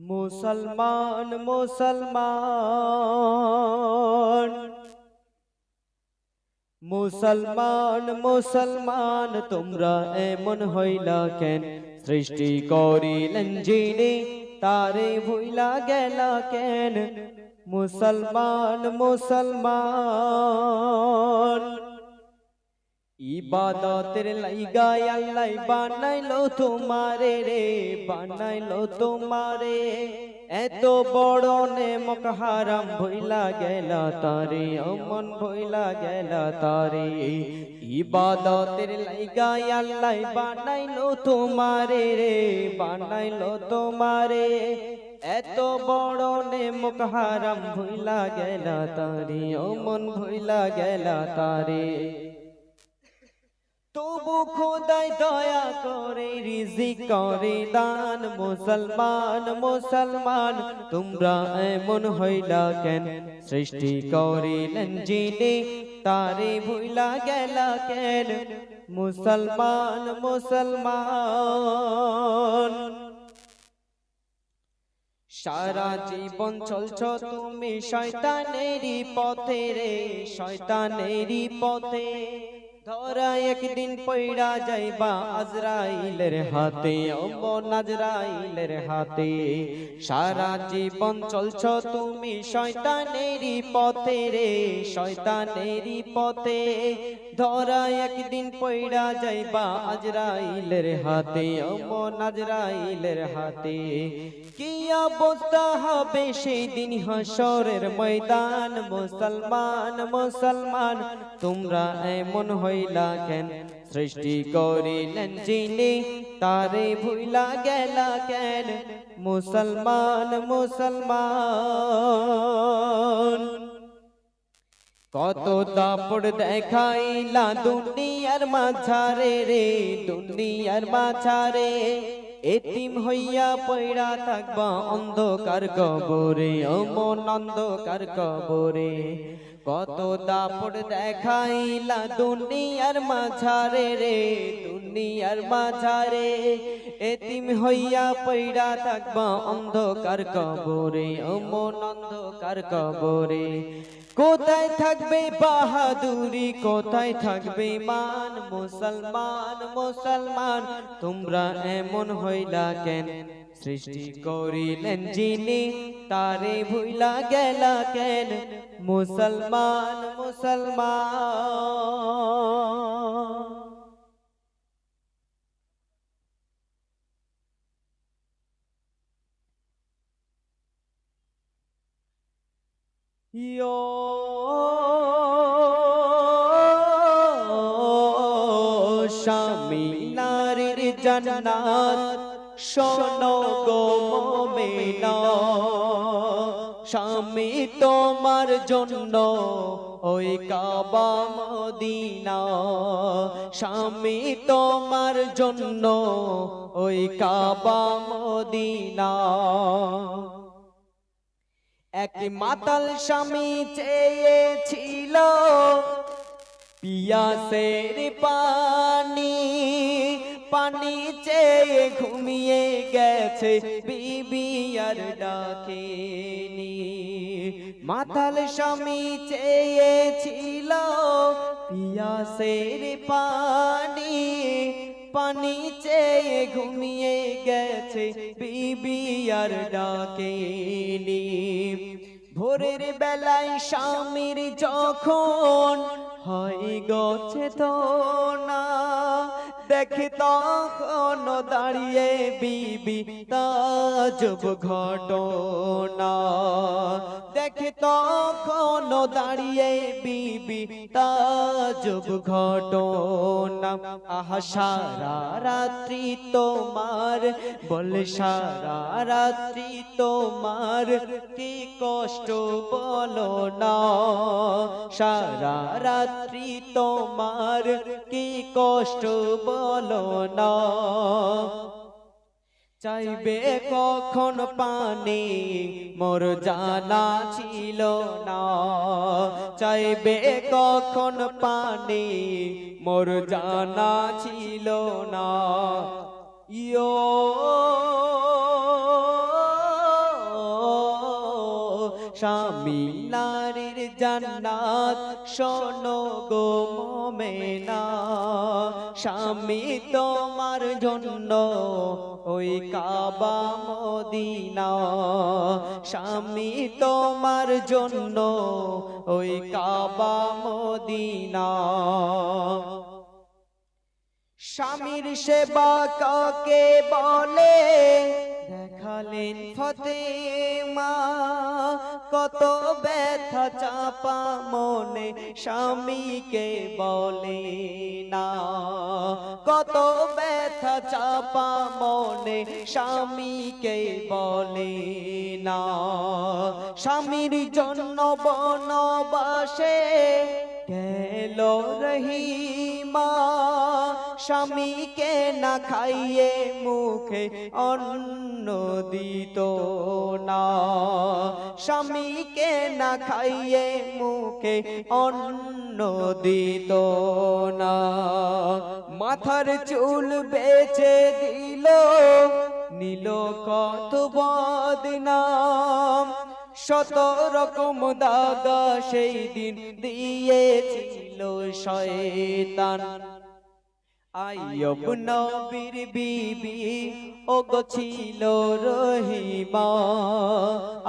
মুসলমান মুসলমান। মুসলমান মুসলমান, তোমরা এমন হইলা কেন? সৃষ্টি করিলেন যিনি, তারে ভুইলা গেলা কেন? মুসলমান মুসলমান। ইবাদতের লাইগায় আল্লাহ বানাইলো তোমারে রে, বানাইলো তোমারে। এত বড় নেমক হারাম ভইলা গেলা তারে, অমন ভইলা গেলা তারে। ইবাদতের লাইগায় আল্লাহ বানাইলো তোমারে রে, বানাইলো তোমারে। এত বড় নেমক হারাম ভইলা গেলা তারে, অমন ভইলা গেলা তারে। তবু খোদাই দয়া করে, রিজিক করে দান, মুসলমান মুসলমান, তোমরা এমন হইলা কেন? সৃষ্টি করিলেন যিনি, তারে ভুইলা গেলা কেন? মুসলমান মুসলমান। সারা জীবন চলছ তুমি, শয়তানেরই পথে রে, শয়তানেরই পথে। ধরা একদিন পইড়া যাইবা আজরাইলের হাতে, অব নাজরাইলের হাতে। সারা জীবন চলছ তুমি শয়তানেরই পথে রে, শয়তানেরই পথে। ধরা একদিন পইড়া যাইবা আজরাইলের হাতে, অমন আজরাইলের হাতে। কি অবস্থা হবে সেই দিন হাসরের ময়দান? মুসলমান মুসলমান, তোমরা এমন হইলা কেন? সৃষ্টি করিলেন যিনি, তারে ভুইলা গেলা কেন? মুসলমান মুসলমান। কত দাপড় দেখাইলা দুনিয়ার মাঝারে রে, দুনিয়ার মাঝারে। এতিম হইয়া পয়রা থাকবা অন্ধকার কবরে, অমন অন্ধকার কবরে। কত দাপড় দেখাইলা দুনিয়ার মাঝারে রে, দুনিয়ার মাঝারে। এতিম হইয়া পয়রা থাকবা অন্ধকার কবরে, অমন অন্ধকার কবরে। কোথায় থাকবে বাহাদুরি, কোথায় থাকবে মান? মুসলমান মুসলমান, তোমরা এমন হইলা কেন? সৃষ্টি করিলেন যিনি, তারে ভুইলা গেলা কেন? মুসলমান মুসলমান। স্বামী নারীর জান্নাত, শোনো গো মোমেনা। স্বামী তোমার জন্য ওই কাবা মদিনা। স্বামী তোমার জন্য ওই কাবা মদিনা। এক মাতাল স্বামী চেয়েছিল পিয়াসের পানি পানি চেয়ে ঘুমিয়ে গেছে বিবি আর ডাকেনি। মাতাল স্বামী চেয়েছিল পিয়াসের পানি পানি ঘুমিয়ে গেছে বিবি আর ডাকেনি ভোরের বেলায় স্বামীর যখন হয় গছে তো না দেখে তখন দাঁড়িয়ে বিবি তাজব ঘটনা। দেখে তখন দাঁড়িয়ে বিবি তাজব ঘটনা। আহা সারা রাত্রি তোমার, বলে সারা রাত্রি তোমার, কি কষ্ট বলো না। সারা রাত্রি তোমার, কি কষ্ট বলো না। চাইবে কখন পানি? মোর জানা ছিল না। চাইবে কখন পানি? মোর জানা ছিল না। ইয়ো জান্নাত, শোনো গো মোমেনা। স্বামী তোমার জন্য ওই কাবা মদিনা। স্বামী তোমার জন্য ওই কাবা মদিনা। স্বামীর সেবা কাকে বলে? দেখালেন ফতেমা। কত ব্যথা চাপা মনে স্বামীকে বলে না। কত ব্যথা চাপা মনে স্বামীকে বলে না। স্বামীর জন্য বনবাসে গেল রহিমা, স্বামীকে না খাইয়ে মুখে অন্ন দিত না। স্বামীকে না খাইয়ে মুখে অন্ন দিত না। মাথার চুল বেচে দিল, নিল কত বদনাম। শত রকম দাগা সেই দিন দিয়েছিল শয়তান। আইয়ব নবীর বিবি ও গছিল রহিমা।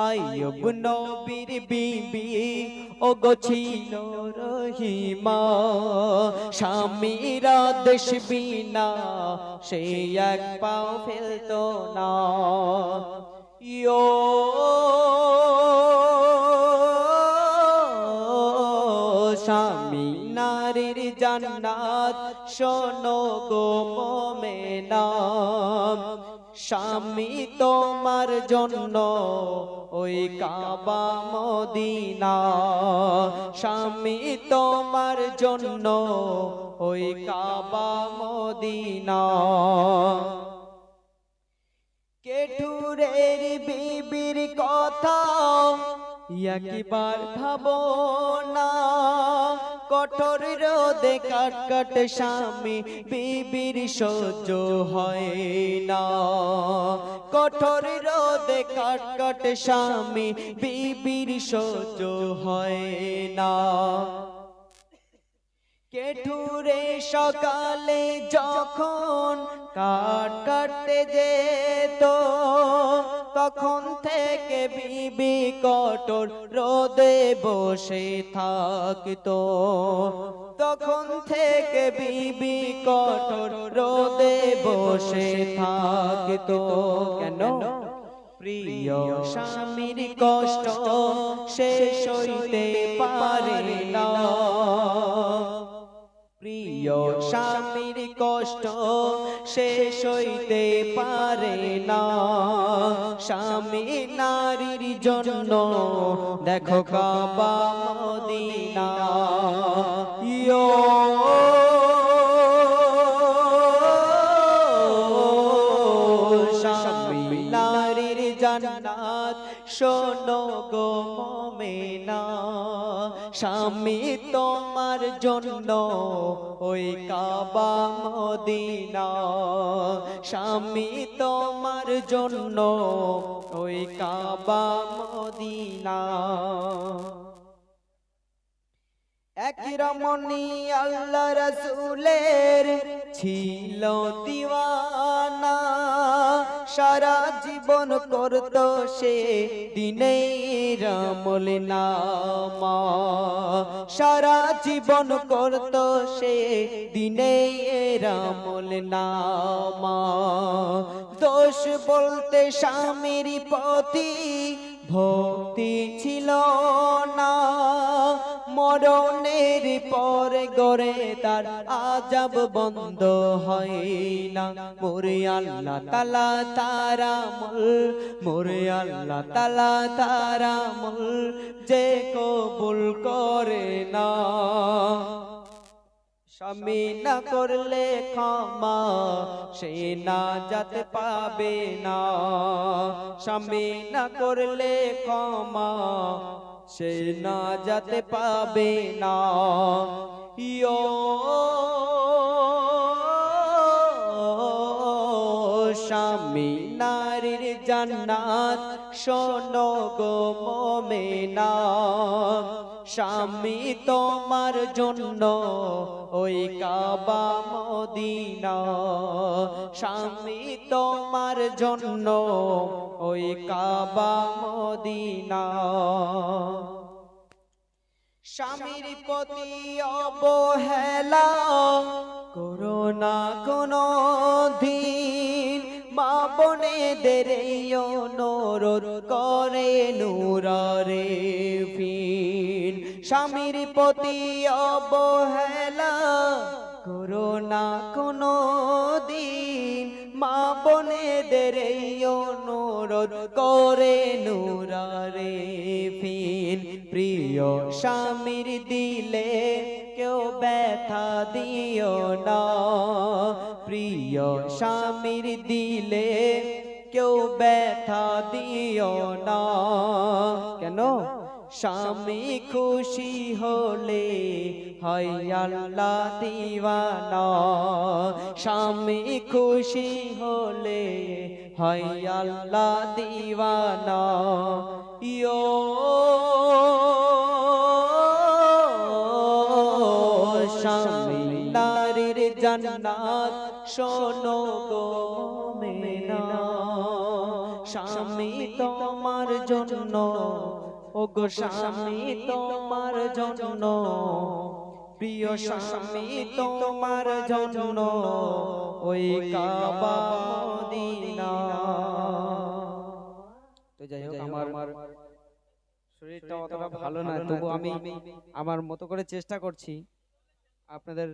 আইয়ব নবীর বিবি ও গছিল রহিমা। স্বামীরা দেশ বিনা সে এক পাও ফেলতো না। ইয়ো জান্নাত, শোনো গো মোমেনা স্বামী তোমার জন্য ওই কাবা মদিনা। স্বামী তোমার জন্য ওই কাবা মদিনা। কেঠুরের বিবির কথা একবার ভাবো না। কঠোর রোদে কাট কাট স্বামী, বিবির সহ্য হয় না। কঠোর রোদে কাট কাট স্বামী, বিবির সহ্য হয় না। কেঠুরে সকালে যখন কাট কাটতে যেত, তখন থেকে বিবি কঠোর রোদে বসে থাকতো। তখন থেকে বিবি কঠোর রোদে বসে থাকতো। কেন? প্রিয় স্বামীর কষ্ট শেষ হইতে পারে না। প্রিয় স্বামীর কষ্ট শেষ হইতে পারে না। স্বামী নারীর জন্য দেখো কাবা ইয়ো। স্বামী নারীর জান্নাত, শোনো গো মোমেনা। স্বামী তোমার জন্য ওই কাবা মদিনা। স্বামী তোমার জন্য ওই কাবা মদিনা। এক রমণী আল্লাহ রসুলের ছিল দিওয়ানা। সারা জীবন করত সে দিনে রামল নামা। সারা জীবন করত সে দিনে রামল নামা। দোষ বলতে স্বামীর পতি, ভক্তি ছিল। মরণের পর গড়ে তার আজাব বন্ধ হয় না। মোরে আল্লাহ তালা তারামল মোরে আল্লাহ তালা তারামল যে কবুল করে না। স্বামী না করলে ক্ষমা সে না যাতে পাবে না। স্বামী না করলে ক্ষমা সে না যাতে পাবে না। ইয় স্বামী নারীর জান্নাত শোনো গো মোমেনা, স্বামী তোমার জন্য ওই কাবা মদিনা। স্বামী তোমার জন্য ওই কাবা মদিনা। স্বামীর প্রতি অবহেলা করোনা কোনো দিন মা বোনেদের অনুরোধ করে নুরারে ফিন স্বামীর প্রতি অবহেলা করোনা কোনো দিন মা বোনেদের অনুরোধ করে নুরারে ফিন প্রিয় স্বামীর দিলে কেউ ব্যথা দিও না। প্রিয় স্বামীর দিলে কেউ ব্যথা দিও না। কেন? স্বামী খুশি হলে হয় আল্লাহ দিওয়ানা। স্বামী খুশি হলে হয় আল্লাহ দিওয়ানা। ইয়ো স্বামী নারীর জান্নাত শোনো গো মেনা, স্বামী তোমার জন্য ও গো স্বামী তোমার জন্য, প্রিয় স্বামী তোমার জন্য, ওই কাবা তো যাই হোক, আমার শরীরটা অতটা ভালো না তবু আমি আমার মতো করে চেষ্টা করছি আপনাদের